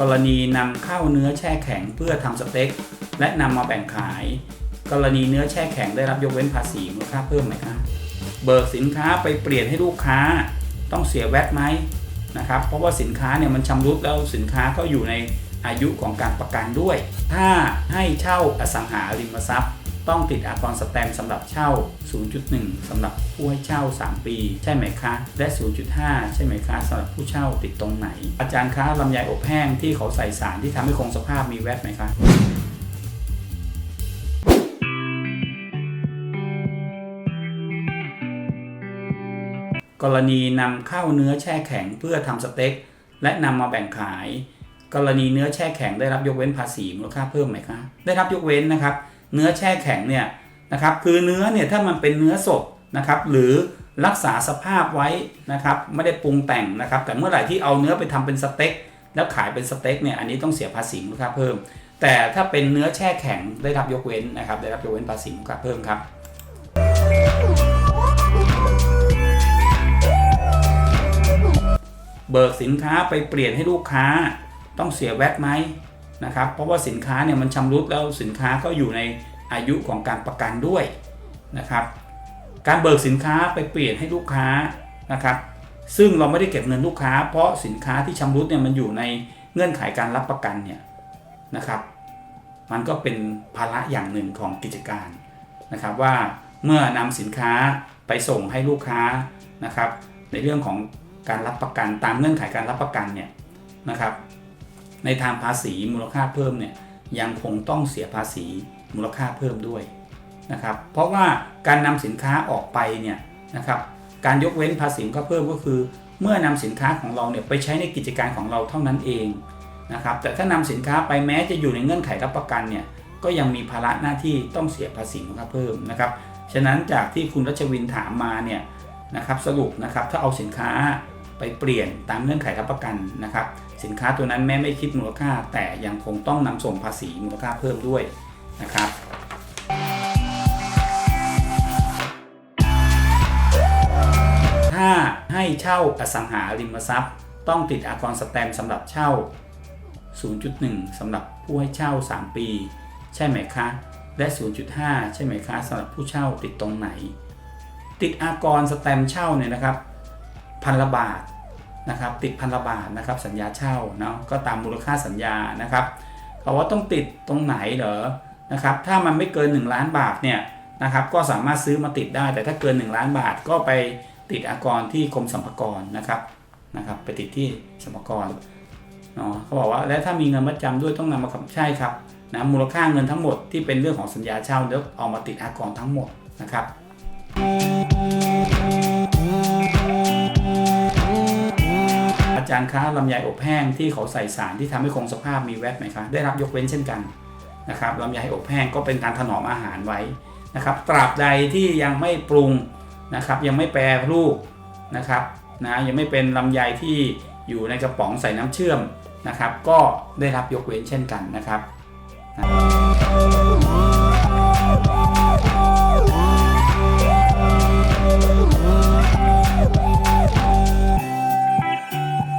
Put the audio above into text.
กรณีนำเข้าเนื้อแช่แข็งเพื่อทำสเต็ก และนำมาแบ่งขาย กรณีเนื้อแช่แข็งได้รับยกเว้นภาษีมูลค่าเพิ่มไหมคะเบิกสินค้าไปเปลี่ยนให้ลูกค้าต้องเสียแวตไหมนะครับเพราะว่าสินค้าเนี่ยมันชำรุดแล้วสินค้าก็อยู่ในอายุของการประกันด้วย ถ้าให้เช่าอสังหาริมทรัพย์ ต้องติดอากรสแตมป์สำหรับเช่า 0.1สำหรับผู้ให้เช่า 3 ปี ใช่ไหมคะ และ 0.5 ใช่ไหมคะสำหรับผู้เช่าติดตรงไหน อาจารย์คะลำไยอบแห้งที่เขาใส่สารที่ทำให้คงสภาพมีแวตไหมคะกรณีนำเข้าเนื้อแช่แข็งเพื่อทำสเต็ก และนำมาแบ่งขาย กรณีเนื้อแช่แข็งได้รับยกเว้นภาษีมูลค่าเพิ่มไหมคะ ได้รับยกเว้นนะครับ เนื้อแช่แข็งเนี่ยนะครับคือเนื้อเนี่ยถ้ามันเป็นเนื้อสดนะครับหรือรักษาสภาพไว้นะครับไม่ได้ปรุงแต่งนะครับ แต่เมื่อไหร่ที่เอาเนื้อไปทำเป็นสเต็ก แล้วขายเป็นสเต็กเนี่ยอันนี้ต้องเสียภาษีมูลค่าเพิ่ม แต่ถ้าเป็นเนื้อแช่แข็งได้รับยกเว้นนะครับได้รับยกเว้นภาษีมูลค่าเพิ่มครับเบิกสินค้าไปเปลี่ยนให้ลูกค้าต้องเสียแวตไหมนะครับเพราะว่าสินค้าเนี่ยมันชำรุดแล้วสินค้าก็อยู่ใน อายุของการประกันด้วยนะครับ การเบิกสินค้าไปเปลี่ยนให้ลูกค้านะครับ ซึ่งเราไม่ได้เก็บเงินลูกค้า เพราะสินค้าที่ชำรุดเนี่ยมันอยู่ในเงื่อนไขการรับประกันเนี่ยนะครับ มันก็เป็นภาระอย่างหนึ่งของกิจการนะครับว่าเมื่อนำสินค้าไปส่งให้ลูกค้านะครับ ในเรื่องของการรับประกันตามเงื่อนไขการรับประกันเนี่ยนะครับ ในทางภาษีมูลค่าเพิ่มเนี่ยยังคงต้องเสียภาษี มูลค่าเพิ่มด้วยนะครับเพราะว่าการนำสินค้าออกไปเนี่ยนะครับการยกเว้นภาษีมูลค่าเพิ่มก็คือ เมื่อนำสินค้าของเราเนี่ยไปใช้ในกิจการของเราเท่านั้นเองนะครับแต่ถ้านำสินค้าไปแม้จะอยู่ในเงื่อนไขรับประกันเนี่ยก็ยังมีภาระหน้าที่ต้องเสียภาษีมูลค่าเพิ่มนะครับฉะนั้นจากที่คุณรัชวินถามมาเนี่ยนะครับสรุปนะครับถ้าเอาสินค้าไปเปลี่ยนตามเงื่อนไขรับประกันนะครับ สินค้าตัวนั้นแม้ไม่คิดมูลค่า แต่ยังคงต้องนำส่งภาษีมูลค่าเพิ่มด้วย นะครับถ้าให้เช่าอสังหาริมทรัพย์ ต้องติดอากรสแตมสำหรับเช่า 0.1สำหรับผู้ให้เช่า 3 ปี ใช่ไหมคะ และ 0.5 ใช่ไหมคะสำหรับผู้เช่าติดตรงไหน ติดอากรสแตมเช่าเนี่ยนะครับพันละบาทนะครับติดพันละบาทนะครับสัญญาเช่าเนาะก็ตามมูลค่าสัญญานะครับเขาว่าต้องติดตรงไหนเหรอ นะครับถ้ามันไม่เกิน 1 ล้านบาทเนี่ยนะครับก็สามารถซื้อมาติดได้ แต่ถ้าเกิน 1 ล้านบาทก็ไปติดอากรที่กรมสรรพากรนะครับนะครับ ไปติดที่สรรพากรเนาะเขาบอกว่าแล้วถ้ามีเงินมัดจำด้วยต้องนำมาใช่ครับนะมูลค่าเงินทั้งหมดที่เป็นเรื่องของสัญญาเช่าแล้วเอามาติดอากรทั้งหมดนะครับอาจารย์คะลำไยอบแห้งที่เขาใส่สารที่ทำให้คงสภาพมีแวตไหมคะได้รับยกเว้นเช่นกัน นะครับลำไยอบแห้งก็เป็นการถนอมอาหารไว้นะครับตราบใดที่ยังไม่ปรุงนะครับยังไม่แปรรูปนะครับนะยังไม่เป็นลำไยที่อยู่ในกระป๋องใส่น้ำเชื่อมนะครับ ก็ได้รับยกเว้นเช่นกันนะครับ